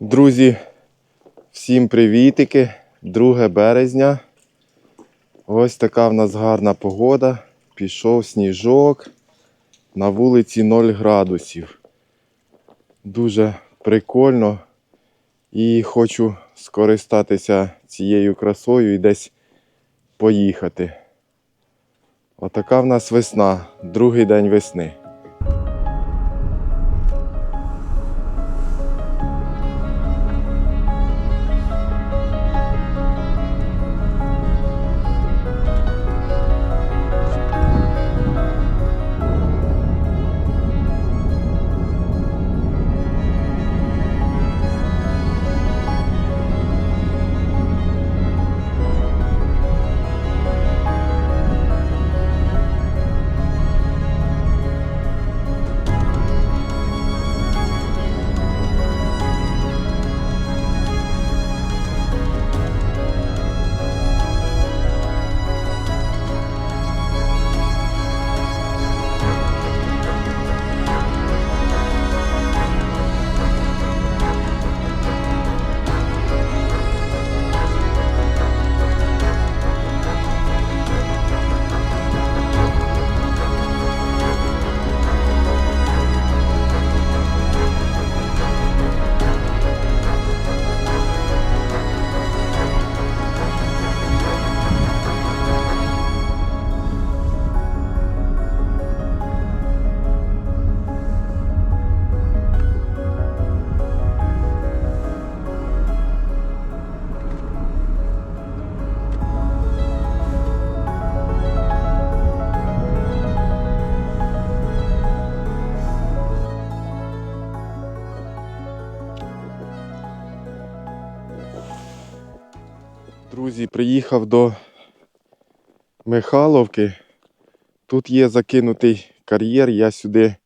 Друзі, всім привітики! 2 березня. Ось така в нас гарна погода. Пішов сніжок. На вулиці 0 градусів. Дуже прикольно. І хочу скористатися цією красою і десь поїхати. Отака в нас весна, другий день весни. Друзі, приїхав до Михайловки. Тут є закинутий кар'єр. Я сюди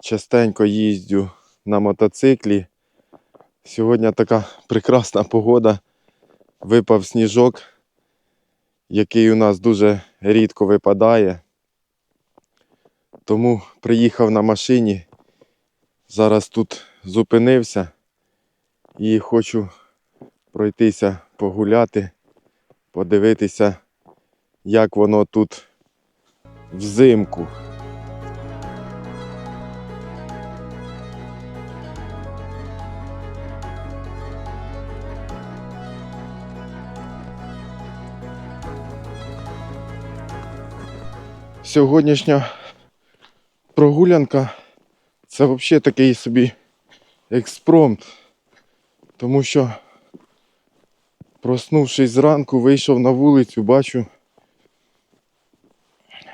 частенько їздю на мотоциклі. Сьогодні така прекрасна погода. Випав сніжок, який у нас дуже рідко випадає. Тому приїхав на машині. Зараз тут зупинився і хочу пройтися, погуляти, подивитися, як воно тут взимку. Сьогоднішня прогулянка це взагалі такий собі експромт, тому що Проснувшись зранку, вийшов на вулицю, бачу,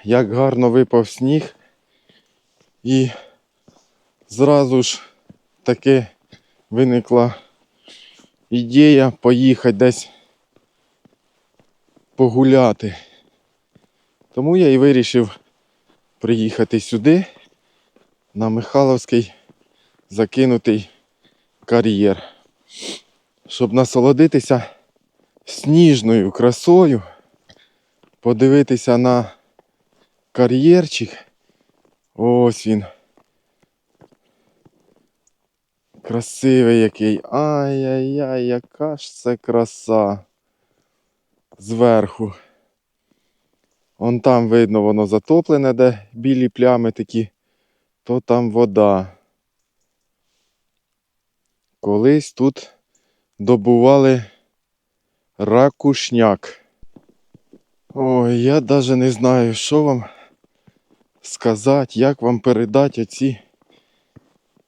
як гарно випав сніг. І зразу ж таки виникла ідея поїхати десь погуляти. Тому я і вирішив приїхати сюди, на Михайловський закинутий кар'єр, щоб насолодитися сніжною красою, подивитися на кар'єрчик. Ось він. Красивий який. Ай-яй-яй, яка ж це краса. Зверху. Он там видно, воно затоплене, де білі плями такі, то там вода. Колись тут добували ракушняк. Ой, я навіть не знаю, що вам сказати, як вам передати оці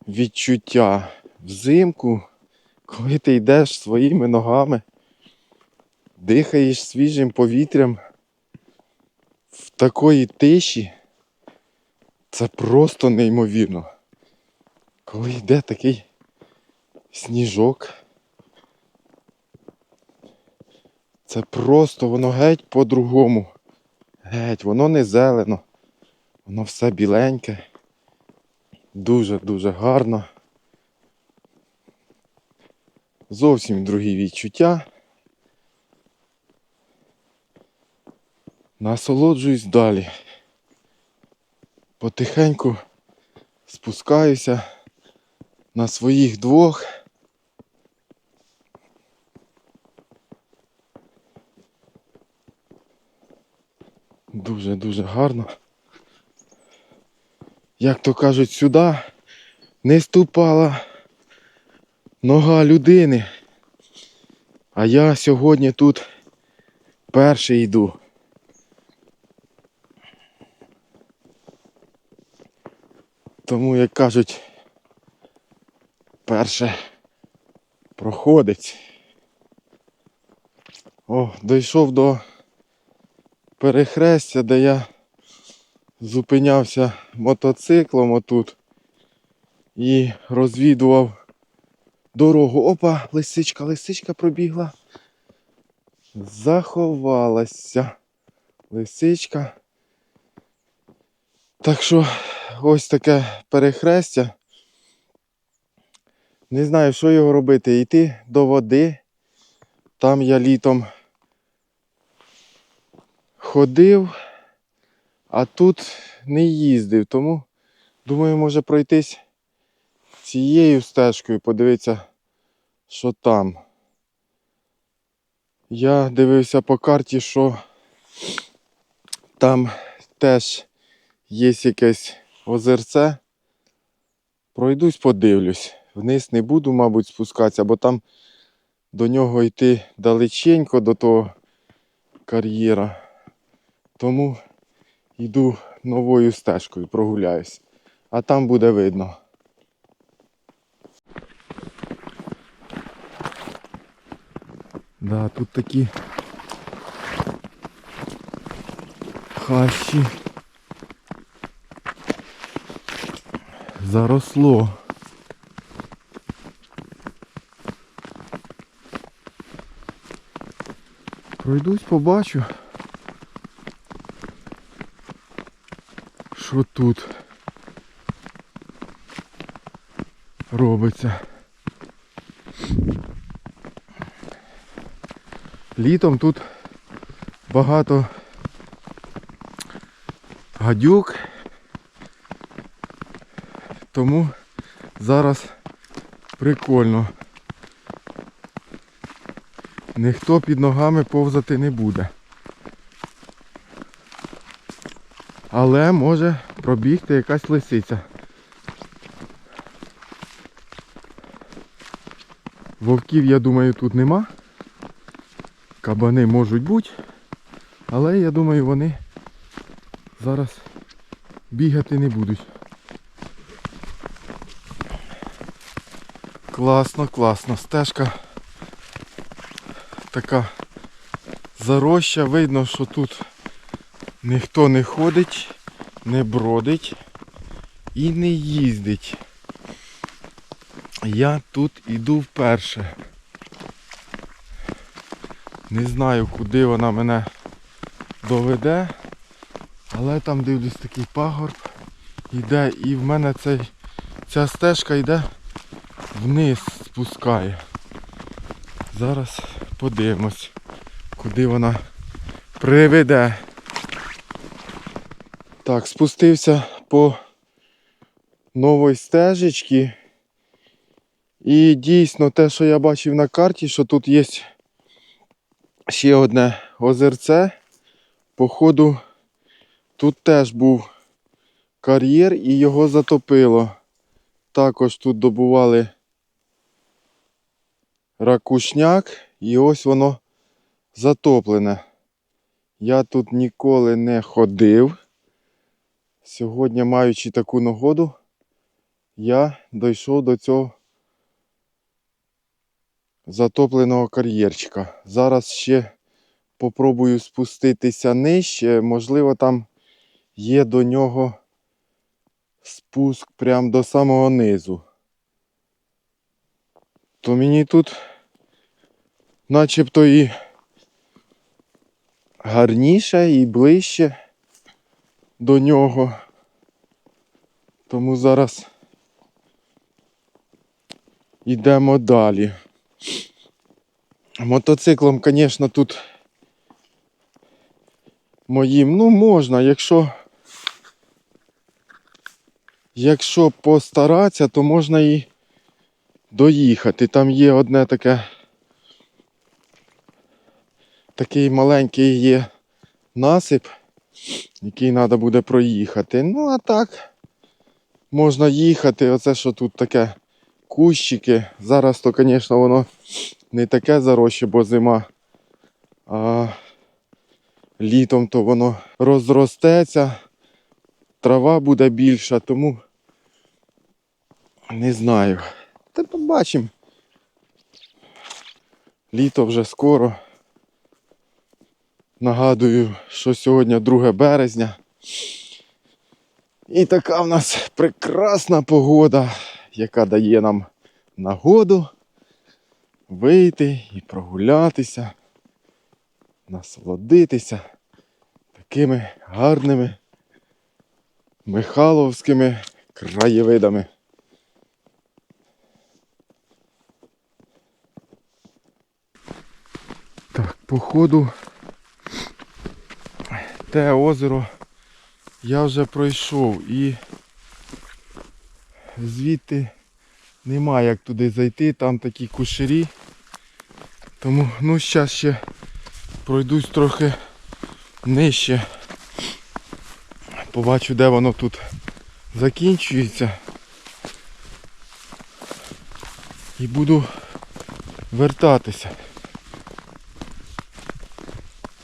відчуття взимку, коли ти йдеш своїми ногами, дихаєш свіжим повітрям в такої тиші. Це просто неймовірно. Коли йде такий сніжок. Це просто воно геть по-другому. Геть, воно не зелено. Воно все біленьке. Дуже-дуже гарно. Зовсім другі відчуття. Насолоджуюсь далі. Потихеньку спускаюся на своїх двох Дуже-дуже гарно. Як то кажуть, сюди не ступала нога людини. А я сьогодні тут перший йду. Тому, як кажуть, перше проходить. О, дійшов до перехрестя, де я зупинявся мотоциклом отут і розвідував дорогу. Опа, лисичка, лисичка пробігла. Заховалася. Лисичка. Так що ось таке перехрестя. Не знаю, що його робити. Йти до води. Там я літом ходив, а тут не їздив. Тому думаю, може пройтись цією стежкою, подивитися, що там. Я дивився по карті, що там теж є якесь озерце. Пройдусь, подивлюсь. Вниз не буду, мабуть, спускатися, бо там до нього йти далеченько до того кар'єра. Тому йду новою стежкою, прогуляюсь. А там буде видно. Да, тут такі хащі. Заросло. Пройдусь, побачу. Що тут робиться. Літом тут багато гадюк, тому зараз прикольно. Ніхто під ногами повзати не буде. Але може пробігти якась лисиця. Вовків, я думаю, тут нема. Кабани можуть бути, але я думаю, вони зараз бігати не будуть. Класно, класно. Стежка така зароща. Видно, що тут ніхто не ходить, не бродить і не їздить. Я тут іду вперше. Не знаю, куди вона мене доведе, але там дивлюсь такий пагорб йде і в мене цей, ця стежка йде вниз спускає. Зараз подивимось, куди вона приведе. Так, спустився по новій стежечці. І дійсно те, що я бачив на карті, що тут є ще одне озерце. Походу, тут теж був кар'єр і його затопило. Також тут добували ракушняк і ось воно затоплене. Я тут ніколи не ходив. Сьогодні, маючи таку нагоду, я дійшов до цього затопленого кар'єрчика. Зараз ще попробую спуститися нижче. Можливо, там є до нього спуск прямо до самого низу. То мені тут начебто і гарніше, і ближче до нього. Тому зараз йдемо далі. Мотоциклом, звісно, тут моїм, ну можна, якщо якщо постаратися, то можна і доїхати. Там є одне таке такий маленький є насип, який треба буде проїхати. Ну, а так, можна їхати. Оце що тут таке кущики. Зараз то, звісно, воно не таке заросше, бо зима. А літом то воно розростеться, трава буде більша, тому не знаю. Та побачимо. Літо вже скоро. Нагадую, що сьогодні 2 березня. І така в нас прекрасна погода, яка дає нам нагоду вийти і прогулятися, насолодитися такими гарними Михайловськими краєвидами. Так, походу те озеро я вже пройшов і звідти нема як туди зайти, там такі кушері. Тому ну зараз ще пройдусь трохи нижче. Побачу де воно тут закінчується. І буду вертатися.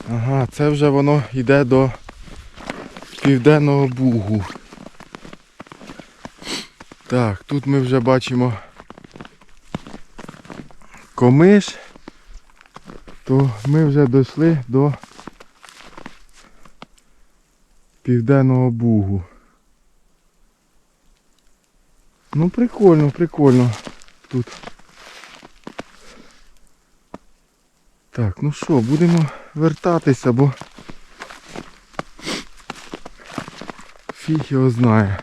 Ага, це вже воно йде до південного бугу. Так, тут ми вже бачимо комиш, то ми вже дійшли до південного бугу. Ну прикольно, прикольно тут. Так, ну що, будемо вертатися, бо фіг його знає.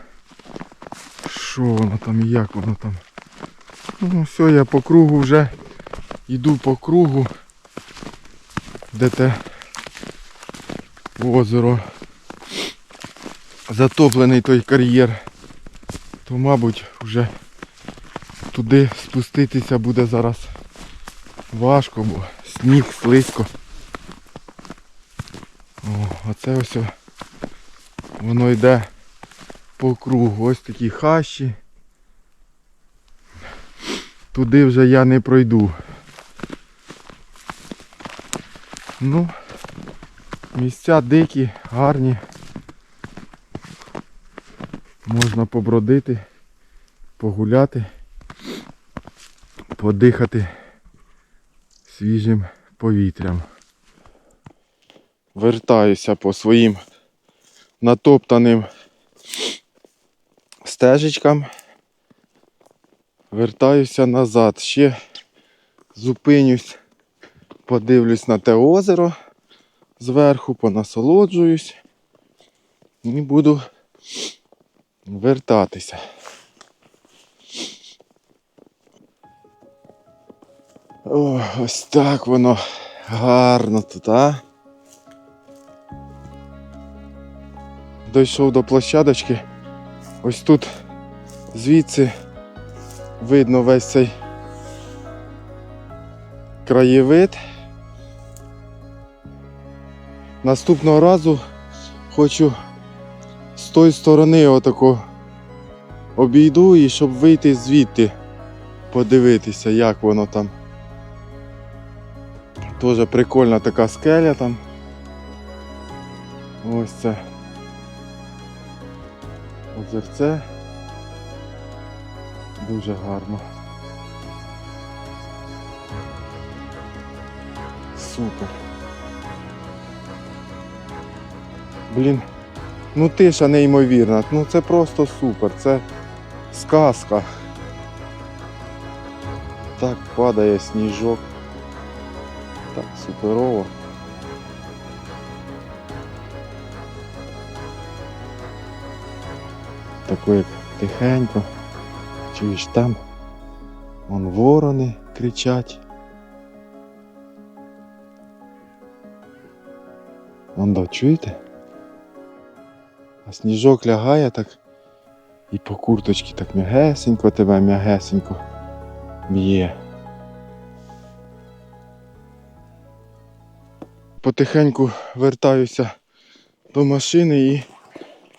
Що воно там і як воно там. Ну все, я по кругу вже йду по кругу, де те озеро. Затоплений той кар'єр. То мабуть вже туди спуститися буде зараз важко, бо сніг, слизько. Оце ось воно йде по кругу. Ось такі хащі. Туди вже я не пройду. Ну, місця дикі, гарні. Можна побродити, погуляти, подихати свіжим повітрям. Вертаюся по своїм натоптаним стежечкам. Вертаюся назад. Ще зупинюсь, подивлюсь на те озеро зверху, понасолоджуюсь і буду вертатися. О, ось так воно гарно тут, а? Дійшов до площадочки. Ось тут звідси видно весь цей краєвид. Наступного разу хочу з тої сторони отако обійду і щоб вийти звідти, подивитися, як воно там. Тоже прикольна така скеля там. Ось це. Озерце. Дуже гарно. Супер. Блін, ну тиша неймовірна. Ну це просто супер. Це сказка. Так падає сніжок. Так, суперово. Тако як тихенько. Чуєш там? Вон ворони кричать. Вон да, чуєте? А сніжок лягає так і по курточці так м'ягесенько тебе м'ягесенько б'є. Потихеньку вертаюся до машини і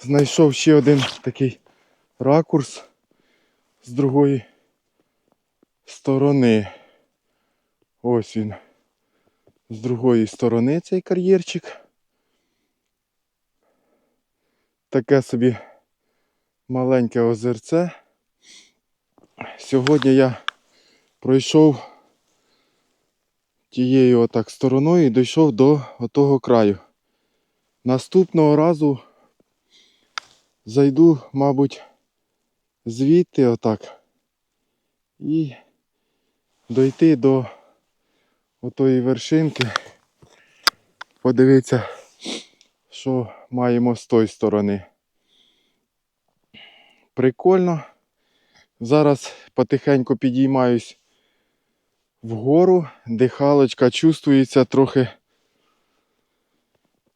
знайшов ще один такий ракурс з другої сторони. Ось він. З другої сторони цей кар'єрчик. Таке собі маленьке озерце. Сьогодні я пройшов тією отак стороною і дійшов до отого краю. Наступного разу зайду, мабуть, звідти отак. І дойти до отої вершинки. Подивитися, що маємо з тої сторони. Прикольно. Зараз потихеньку підіймаюсь вгору, дихалочка чувствується трохи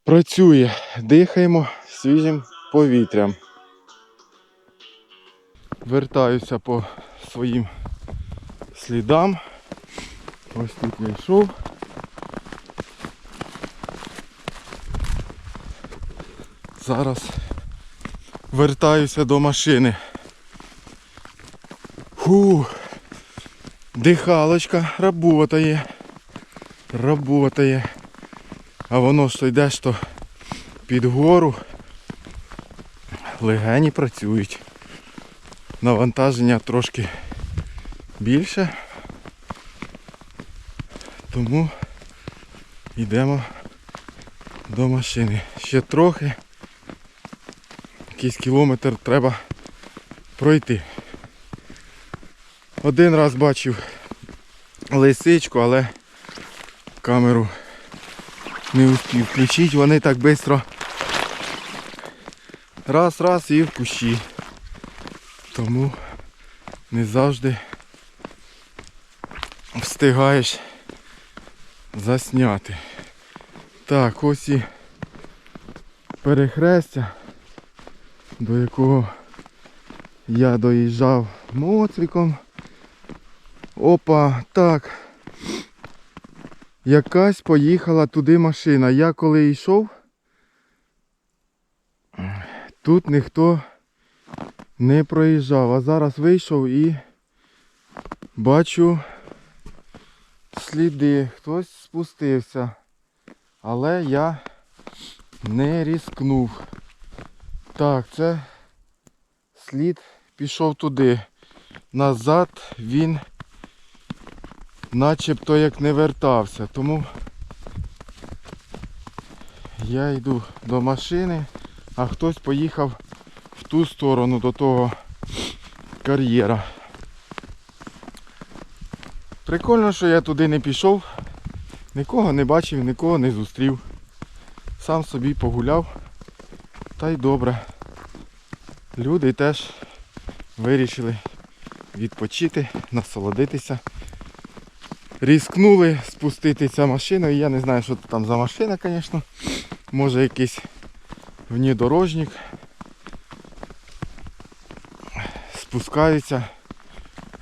працює. Дихаємо свіжим повітрям. Вертаюся по своїм слідам. Ось тут я йшов. Зараз вертаюся до машини. Фу. Дихалочка работає. Работає. А воно ж то йдеш то під гору. Легені працюють. Навантаження трошки більше. Тому йдемо до машини. Ще трохи. Якийсь кілометр треба пройти. Один раз бачив лисичку, але камеру не успів включити. Вони так швидко раз, раз і в кущі. Тому не завжди встигаєш засняти. Так, ось і перехрестя, до якого я доїжджав моциком. Опа, так. Якась поїхала туди машина. Я коли йшов, тут ніхто не проїжджав. А зараз вийшов і бачу сліди. Хтось спустився. Але я не різкнув. Так, це слід пішов туди. Назад він начебто як не вертався. Тому я йду до машини, а хтось поїхав в ту сторону до того кар'єра. Прикольно, що я туди не пішов, нікого не бачив, нікого не зустрів. Сам собі погуляв. Та й добре. Люди теж вирішили відпочити, насолодитися. Різкнули спуститися машиною. Я не знаю, що там за машина, звісно. Може якийсь внедорожник. Спускаються,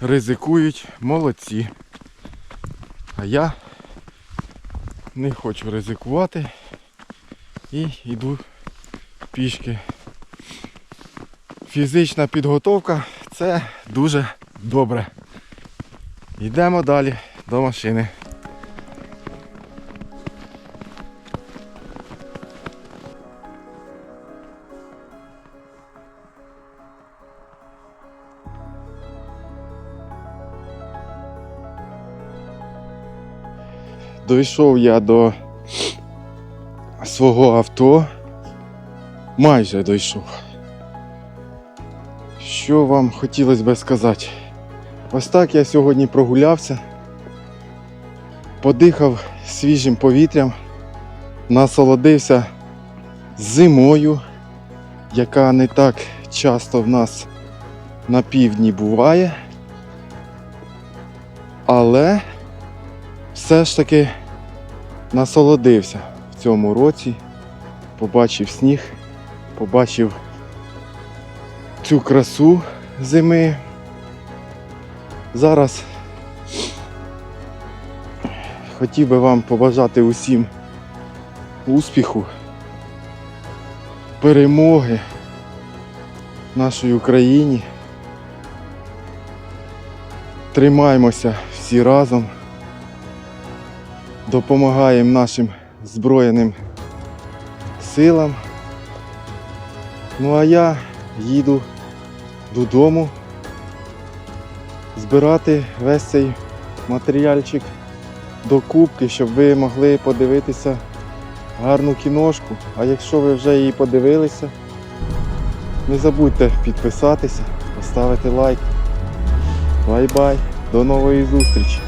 ризикують, молодці. А я не хочу ризикувати і йду пішки. Фізична підготовка це дуже добре. Йдемо далі до машини. Дійшов я до свого авто. Майже дійшов. Що вам хотілося би сказати? Ось так я сьогодні прогулявся, подихав свіжим повітрям, насолодився зимою, яка не так часто в нас на півдні буває. Але все ж таки насолодився в цьому році, побачив сніг, побачив цю красу зими. Зараз хотів би вам побажати усім успіху, перемоги нашій Україні. Тримаємося всі разом. Допомагаємо нашим Збройним силам. Ну а я їду додому збирати весь цей матеріальчик до кубки, щоб ви могли подивитися гарну кіношку. А якщо ви вже її подивилися, не забудьте підписатися, поставити лайк. Бай-бай, до нової зустрічі!